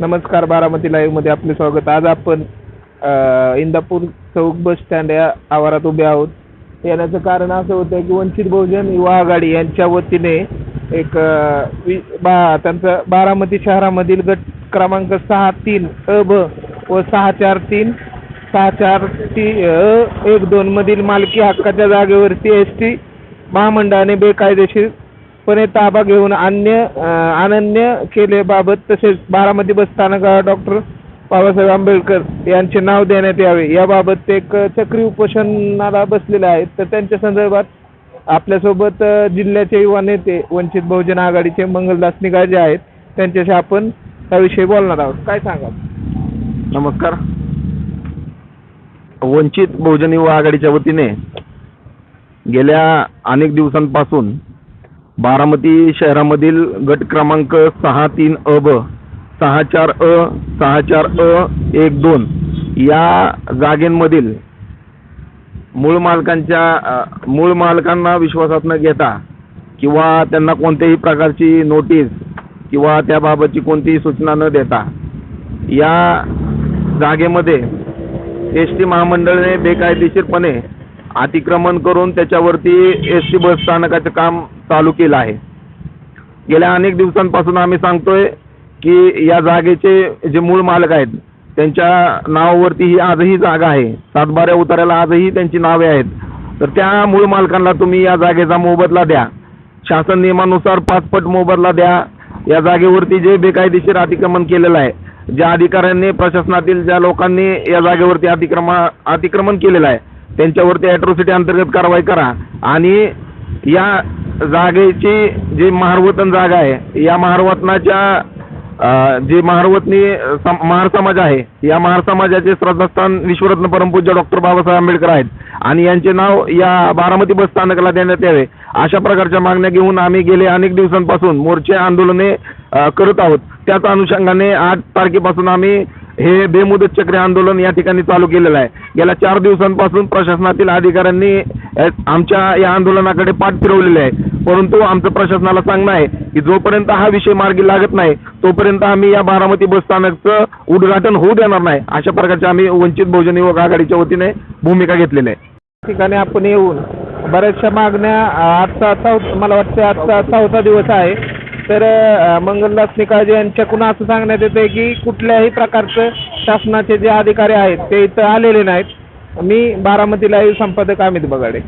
नमस्कार बारामती लाईव्हमध्ये आपले स्वागत. आज आपण इंदापूर चौक बस स्टँड या आवारात उभे आहोत. येण्याचं कारण असं होतं की वंचित बहुजन युवा आघाडी यांच्या वतीने एक वि- बा त्यांचं बारामती शहरामधील गट क्रमांक सहा तीन अ ब व सहा चार तीन सहा चार ती अ एक दोन मधील मालकी हक्काच्या जागेवरती एस टी महामंडळाने बेकायदेशीर पणे ताबा घेऊन अन्य अनन्य केलेबाबत तसेच बारामती बस डॉक्टर बाबासाहेब आंबेडकर यांचे नाव देण्यात यावे. याबाबत ते एक चक्री उपोषणाला बसलेले आहेत. तर त्यांच्या संदर्भात आपल्यासोबत जिल्ह्याचे युवा नेते वंचित बहुजन आघाडीचे मंगलदास निगाजे आहेत. त्यांच्याशी आपण त्याविषयी बोलणार आहोत. काय सांगा नमस्कार. वंचित बहुजन युवा आघाडीच्या वतीने गेल्या अनेक दिवसांपासून बारामती शहरामधील गट क्रमांक सहा तीन अ ब सहा चार अ सहा चार अ एक दोन या जागेंमधील मूळ मालकांच्या मूळ मालकांना विश्वासात न घेता किंवा त्यांना कोणत्याही प्रकारची नोटीस किंवा त्याबाबतची कोणतीही सूचना न देता या जागेमध्ये एस टी महामंडळाने बेकायदेशीरपणे अतिक्रमण करून त्याच्यावरती एस टी बस स्थानकाचं काम चालू केलं आहे. गेल्या अनेक दिवसांपासून आम्ही सांगतोय की या जागेचे जे मूळ मालक आहेत त्यांच्या नावावरती ही आजही जागा आहे. सातबाऱ्या उतारायला आजही त्यांची नावे आहेत. तर त्या मूळ मालकांना तुम्ही या जागेचा मोबदला द्या. शासन नियमानुसार पाचपट मोबदला द्या. या जागेवरती जे बेकायदेशीर अतिक्रमण केलेलं आहे ज्या अधिकाऱ्यांनी प्रशासनातील ज्या लोकांनी या जागेवरती अतिक्रमा अतिक्रमण केलेलं आहे त्यांच्यावरती ॲट्रॉसिटी अंतर्गत कारवाई करा. आणि या जागेची जी महारवतन जागा आहे या महारवतनाच्या जे महारवतनी सम- महार समाज आहे या महार समाजाचे श्रद्धास्थान विश्वरत्न परमपूज्य डॉक्टर बाबासाहेब आंबेडकर आहेत. आणि यांचे नाव या बारामती बस स्थानकाला देण्यात यावे. अशा प्रकारच्या मागण्या घेऊन आम्ही गेले अनेक दिवसांपासून मोर्चे आंदोलने करत आहोत. त्याच अनुषंगाने आठ तारखेपासून आम्ही हे बेमुदत चक्री आंदोलन या ठिकाणी चालू केलेलं आहे. गेल्या चार दिवसांपासून प्रशासनातील अधिकाऱ्यांनी आमच्या या आंदोलनाकडे पाठ फिरवलेले आहे. परंतु आमचं प्रशासनाला सांगणं आहे की जोपर्यंत हा विषय मार्गी लागत नाही तोपर्यंत आम्ही या बारामती बसस्थानकचं उद्घाटन होऊ देणार नाही. अशा प्रकारच्या आम्ही वंचित बहुजन युवक आघाडीच्या वतीने भूमिका घेतलेली आहे. ठिकाणी आपण येऊन बऱ्याचशा मागण्या आजचा चौथा मला वाटतं आजचा चौथा दिवस आहे. तर मंगलदास निकाळजे यांच्याकडून असं सांगण्यात येतं की कुठल्याही प्रकारचं शासनाचे जे अधिकारी आहेत ते इथं आलेले नाहीत. मी बारामतीला संपादक अमित बगाडे.